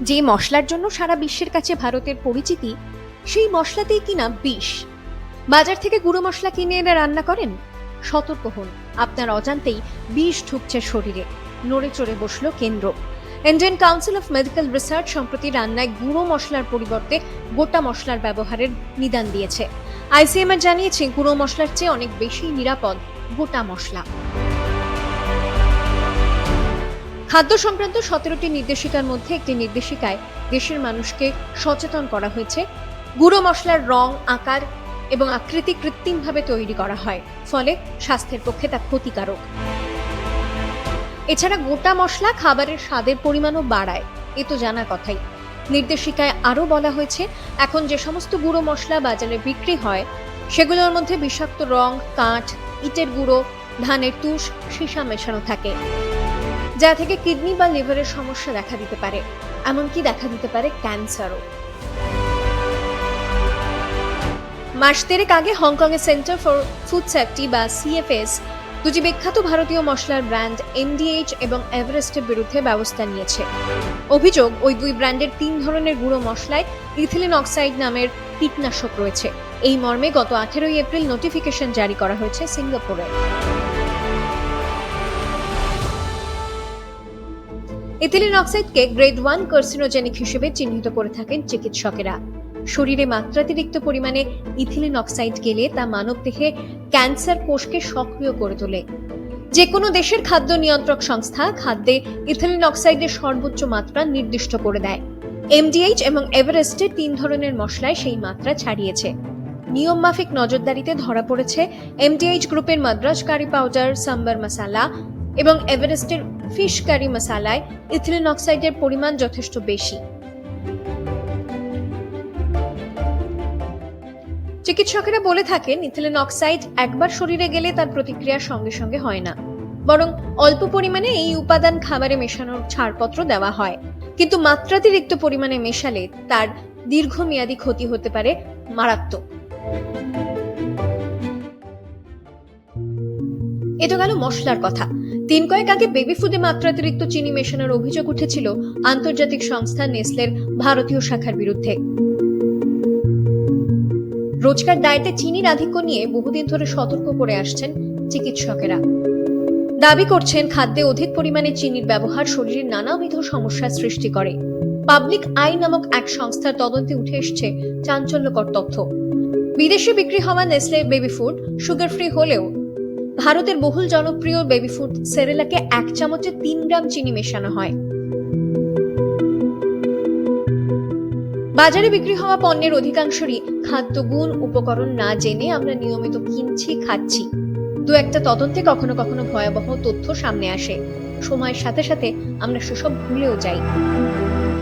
যে মশলার জন্য সারা বিশ্বের কাছে ভারতের পরিচিতি, সেই মশলাতেই কিনা বিষ। বাজার থেকে গুঁড়ো মশলা কিনে এনে রান্না করেন? সতর্ক হন, আপনার অজান্তেই বিষ ঢুকছে শরীরে। নড়ে চড়ে বসল কেন্দ্র। Indian council of medical research সম্প্রতি রান্নায় গুঁড়ো মশলার পরিবর্তে গোটা মশলার ব্যবহারের নিদান দিয়েছে। আইসিএমআর জানিয়েছে, গুঁড়ো মশলার চেয়ে অনেক বেশি নিরাপদ গোটা মশলা। খাদ্য সংক্রান্ত সতেরোটি নির্দেশিকার মধ্যে একটি নির্দেশিকায় দেশের মানুষকে সচেতন করা হয়েছে। গুঁড়ো মশলার রং, আকার এবং আকৃতি কৃত্রিমভাবে তৈরি করা হয়, ফলে স্বাস্থ্যের পক্ষে তা ক্ষতিকারক। এছাড়া গোটা মশলা খাবারের স্বাদের পরিমাণও বাড়ায়, এ তো জানা কথাই। নির্দেশিকায় আরও বলা হয়েছে, এখন যে সমস্ত গুঁড়ো মশলা বাজারে বিক্রি হয়, সেগুলোর মধ্যে বিষাক্ত রং, কাঠ, ইটের গুঁড়ো, ধানের তুষ, সীসা মেশানো থাকে। যা থেকে কিডনি বা লিভারের সমস্যা দেখা দিতে পারে, এমনকি দেখা দিতে পারে ক্যান্সারও। মাস দেড়েক আগে হংকং এর সেন্টার ফর ফুড সেফটি বা সিএফএস দুটি বিখ্যাত ভারতীয় মশলার ব্র্যান্ড এমডিএইচ এবং এভারেস্টের বিরুদ্ধে ব্যবস্থা নিয়েছে। অভিযোগ, ওই দুই ব্র্যান্ডের তিন ধরনের গুঁড়ো মশলায় ইথিলিন অক্সাইড নামের কীটনাশক রয়েছে। এই মর্মে গত আঠেরোই এপ্রিল নোটিফিকেশন জারি করা হয়েছে সিঙ্গাপুরে। ইথিলিন অক্সাইডকে গ্রেড ওয়ান কার্সিনোজেনিক হিসেবে চিহ্নিত করে থাকেন চিকিৎসকেরা। শরীরে মাত্রাতিরিক্ত পরিমাণে ইথিলিন অক্সাইড গেলে তা মানবদেহে ক্যান্সার কোষকে সক্রিয় করে তোলে। যে কোনো দেশের খাদ্য নিয়ন্ত্রক সংস্থা খাদ্যে ইথিলিন অক্সাইডের সর্বোচ্চ মাত্রা নির্দিষ্ট করে দেয়। এমডিএইচ এবং এভারেস্টে তিন ধরনের মশলায় সেই মাত্রা ছাড়িয়েছে। নিয়ম মাফিক নজরদারিতে ধরা পড়েছে এমডিএইচ গ্রুপের মাদ্রাজ কারি পাউডার, সাম্বার মশালা এবং এভারেস্টের ফিশ কারি মশালায় ইথিলিন অক্সাইডের পরিমাণ যথেষ্ট বেশি। চিকিৎসকেরা বলে থাকেন, ইথিলিন অক্সাইড একবার শরীরে গেলে তার প্রতিক্রিয়া সঙ্গে সঙ্গে হয় না। বরং অল্প পরিমাণে এই উপাদান খাবারে মেশানোর ছাড়পত্র দেওয়া হয়। কিন্তু মাত্রাতিরিক্ত পরিমাণে মেশালে তার দীর্ঘমেয়াদী ক্ষতি হতে পারে মারাত্মক। এটা গেল মশলার কথা। তিন কয়েক আগে বেবি ফুডে মাত্রাতিরিক্ত চিনি মেশানোর অভিযোগ উঠেছিল আন্তর্জাতিক সংস্থা নেসলের ভারতীয় শাখার বিরুদ্ধে। রোজকার ডায়েটে চিনির আধিক্য নিয়ে বহুদিন ধরে সতর্ক করে আসছেন চিকিৎসকেরা। দাবি করছেন, খাদ্যে অধিক পরিমাণে চিনির ব্যবহার শরীরের নানাবিধ সমস্যার সৃষ্টি করে। পাবলিক আই নামক এক সংস্থার তদন্তে উঠে এসছে চাঞ্চল্যকর তথ্য। বিদেশে বিক্রি হওয়া Nestle baby food sugar free হলেও ভারতের বহুল জনপ্রিয় বেবি ফুড সেরেলাকে এক চামচে তিন গ্রাম চিনি মেশানো হয়। বাজারে বিক্রি হওয়া পণ্যের অধিকাংশরই খাদ্য গুণ উপকরণ না জেনে আমরা নিয়মিত কিনছি, খাচ্ছি। দু একটা তদন্তে কখনো কখনো ভয়াবহ তথ্য সামনে আসে। সময়ের সাথে সাথে আমরা সেসব ভুলেও যাই।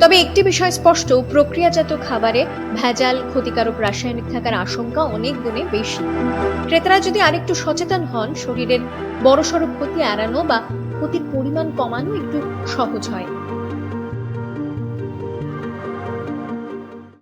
তবে একটি বিষয় স্পষ্ট, প্রক্রিয়াজাত খাবারে ভেজাল, ক্ষতিকারক রাসায়নিক থাকার আশঙ্কা অনেক গুণে বেশি। ক্রেতারা যদি আরেকটু সচেতন হন, শরীরের বড়সড় ক্ষতি এড়ানো বা ক্ষতির পরিমাণ কমানো একটু সহজ হয়।